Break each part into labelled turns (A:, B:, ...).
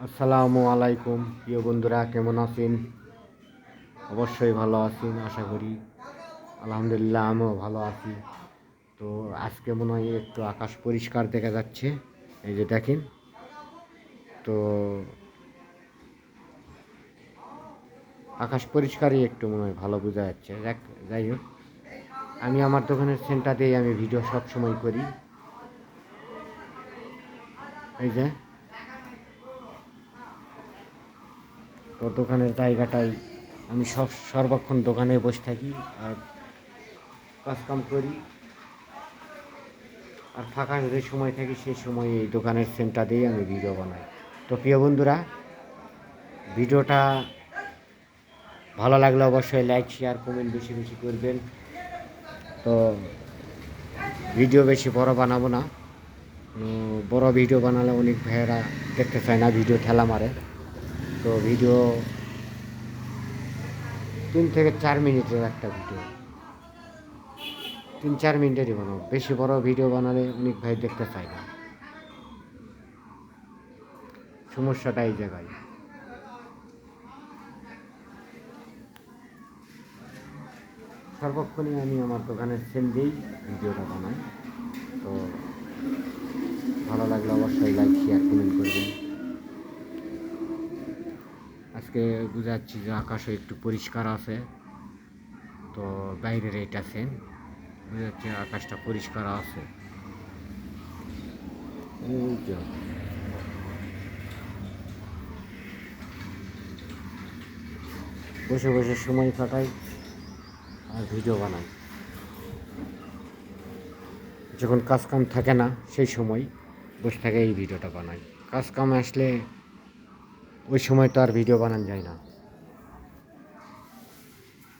A: আসসালামু আলাইকুম। প্রিয় বন্ধুরা, কেমন আছেন? অবশ্যই ভালো আছেন, আশা করি। আলহামদুলিল্লাহ, আমিও ভালো আছি। তো আজকে মনে হয় একটু আকাশ পরিষ্কার দেখা যাচ্ছে। এই যে দেখেন। তো আকাশ পরিষ্কারই একটু মনে হয় ভালো বোঝা যাচ্ছে। দেখ যাই হোক। আমি আমার দোকানের সেন্টারেই আমি ভিডিও সব সময় করি। এই যে তো দোকানের জায়গাটাই আমি সব সর্বক্ষণ দোকানে বসে থাকি আর কাজকাম করি। আর ফাঁকা যে সময় থাকি সেই সময় এই দোকানের সেন্টার দিয়ে আমি ভিডিও বানাই। তো প্রিয় বন্ধুরা, ভিডিওটা ভালো লাগলে অবশ্যই লাইক শেয়ার কমেন্ট বেশি বেশি করবেন। তো ভিডিও বেশি বড় বানাবো না। বড় ভিডিও বানালে অনেক ভাইয়েরা দেখতে চায় না ভিডিও ঠেলা মারে। তো ভিডিও তিন থেকে চার মিনিটের একটা ভিডিও তিন চার মিনিটেরই বানাবো। বেশি বড় ভিডিও বানালে অনেক ভাই দেখতে চায় না। সমস্যাটা এই জায়গায়। সর্বক্ষণই আমি আমার দোকানের সেল দিয়েই ভিডিওটা বানাই। তো ভালো লাগলে অবশ্যই লাইক শেয়ার কমেন্ট করবেন আজকে বুঝাচ্ছি যে আকাশও একটু পরিষ্কার আছে। তো বাইরের এটা সেন বুঝাচ্ছি আকাশটা পরিষ্কার আছে। বসে বসে সময় কাটাই আর ভিডিও বানাই। যখন কাজ কাম থাকে না, সেই সময় বসে থাকে এই ভিডিওটা বানাই। কাজ কাম আসলে ওই সময় তো আর ভিডিও বানানো যায় না।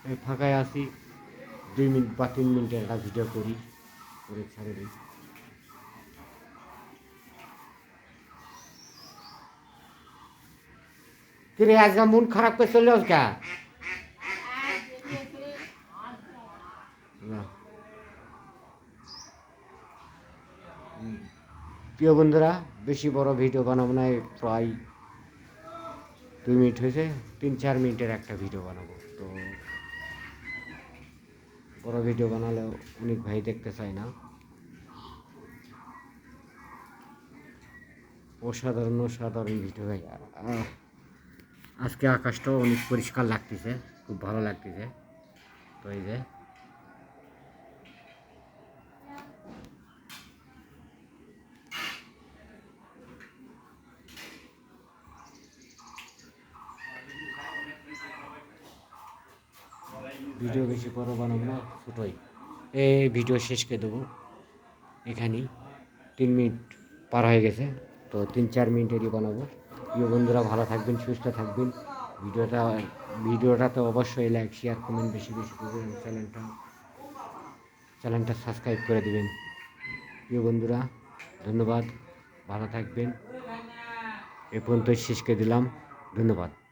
A: এই ফাঁকায় আসি দুই মিনিট বা তিন মিনিটের একটা ভিডিও করি, করে ছেড়ে দিই। কিরে আজকে মন খারাপ করে চলে আস কা? প্রিয় বন্ধুরা, বেশি বড় ভিডিও বানাবো না, প্রায় দুই মিনিট হয়েছে, তিন চার মিনিটের একটা ভিডিও বানাবো। তো বড় ভিডিও বানালে অনেক ভাই দেখতে চায় না। অসাধারণ অসাধারণ ভিডিও ভাই। আজকে আকাশটাও অনেক পরিষ্কার লাগতেছে, খুব ভালো লাগতেছে। তো এই যে ভিডিও বেশি বড় বানাবো না ছোটোই। এই ভিডিও শেষ করে দেবো। এখানেই তিন মিনিট পার হয়ে গেছে তো তিন চার মিনিটেরই বানাবো। প্রিয় বন্ধুরা ভালো থাকবেন সুস্থ থাকবেন। ভিডিওটা ভিডিওটা তো অবশ্যই লাইক শেয়ার কমেন্ট বেশি বেশি করবেন চ্যানেলটা। চ্যানেলটা সাবস্ক্রাইব করে দেবেন। প্রিয় বন্ধুরা ধন্যবাদ। ভালো থাকবেন। এ পর্যন্ত শেষ করে দিলাম। ধন্যবাদ।